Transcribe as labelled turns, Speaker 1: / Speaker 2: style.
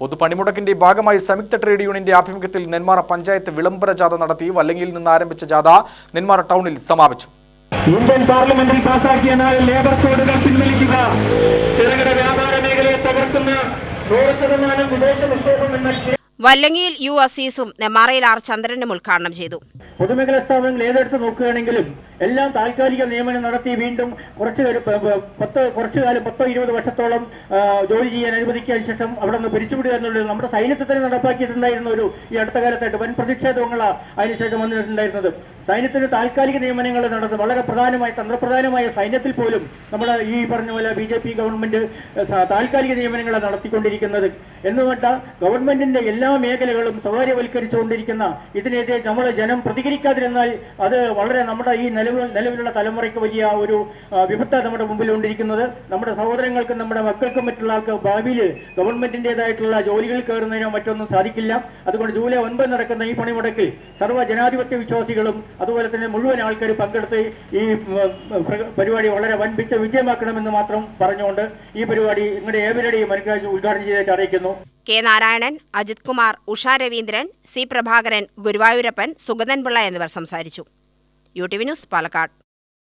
Speaker 1: പൊതുപണിമുടക്കിന്റെ ഭാഗമായി സംയുക്ത ട്രേഡ് യൂണിയന്റെ ആഭിമുഖ്യത്തിൽ നെന്മാറ പഞ്ചായത്ത് വിളംബര ജാഥ നടത്തി വല്ലങ്ങിയിൽ നിന്ന് ആരംഭിച്ച ജാഥ നെന്മാറ ടൗണിൽ സമാപിച്ചു.
Speaker 2: ഇന്ത്യൻ പാർലമെന്റിൽ പാസാക്കിയ നാല് ലേബർ കോഡുകൾ പിൻവലിക്കുക. ചെറുകിട വ്യാപാര മേഖലയെ തകർക്കുന്ന നൂറ് ശതമാനം വിദേശ നിക്ഷേപം എന്ന
Speaker 3: വല്ലങ്ങിയിൽ യു അസീസും നെമാറയിൽ ആർ ചന്ദ്രനും ഉദ്ഘാടനം ചെയ്തു.
Speaker 2: പൊതുമേഖലാ സ്ഥാപനങ്ങൾ ഏതെടുത്ത് നോക്കുകയാണെങ്കിലും എല്ലാം താൽക്കാലിക നിയമനം നടത്തി വീണ്ടും കുറച്ച് പത്ത് കുറച്ചു കാലം പത്തോ ഇരുപത് വർഷത്തോളം ജോലി ചെയ്യാൻ അനുവദിക്കാൻ ശേഷം അവിടെ നിന്ന് പിരിച്ചുവിടുക എന്നുള്ളത് നമ്മുടെ സൈന്യത്തിൽ തന്നെ നടപ്പാക്കിയിട്ടുണ്ടായിരുന്ന ഒരു ഈ അടുത്ത കാലത്തായിട്ട് വൻ പ്രതിഷേധങ്ങളാണ് അതിനുശേഷം വന്നിട്ടുണ്ടായിരുന്നത്. സൈന്യത്തിന് താൽക്കാലിക നിയമനങ്ങൾ നടന്നു വളരെ പ്രധാനമായ തന്ത്രപ്രധാനമായ സൈന്യത്തിൽ പോലും നമ്മുടെ ഈ പറഞ്ഞ പോലെ ബി ജെ പി ഗവൺമെന്റ് താൽക്കാലിക നിയമനങ്ങൾ നടത്തിക്കൊണ്ടിരിക്കുന്നത്. എന്നുവേണ്ട ഗവൺമെന്റിന്റെ എല്ലാ മേഖലകളും സ്വകാര്യവൽക്കരിച്ചുകൊണ്ടിരിക്കുന്ന ഇതിനെതിരെ നമ്മൾ ജനം പ്രതികരിക്കാതിരുന്നാൽ അത് വളരെ നമ്മുടെ ഈ നിലവിൽ നിലവിലുള്ള തലമുറയ്ക്ക് വലിയ ഒരു വിപത്ത നമ്മുടെ മുമ്പിലുണ്ടിരിക്കുന്നത്. നമ്മുടെ സഹോദരങ്ങൾക്കും നമ്മുടെ മക്കൾക്കും മറ്റുള്ള ആൾക്ക് ഭാവിയിൽ ഗവൺമെന്റിന്റേതായിട്ടുള്ള ജോലികൾ കയറുന്നതിനോ മറ്റൊന്നും സാധിക്കില്ല. അതുകൊണ്ട് ജൂലൈ ഒൻപത് നടക്കുന്ന ഈ പണിമുടക്കിൽ സർവ ജനാധിപത്യ വിശ്വാസികളും അതുപോലെ തന്നെ മുഴുവൻ ആൾക്കാർ പങ്കെടുത്ത് ഈ പരിപാടി വളരെ വൻപിച്ച വിജയമാക്കണമെന്ന് മാത്രം പറഞ്ഞുകൊണ്ട് ഈ പരിപാടി നിങ്ങളുടെ ഏവരുടെയും അനുഗ്രഹിച്ച് ഉദ്ഘാടനം ചെയ്തിട്ട് അറിയിക്കുന്നു.
Speaker 3: കെ നാരായണൻ അജിത് കുമാർ ഉഷ രവീന്ദ്രൻ സി പ്രഭാകരൻ ഗുരുവായൂരപ്പൻ സുഗതൻ പിള്ള എന്നിവർ സംസാരിച്ചു. U T V news Palakkad.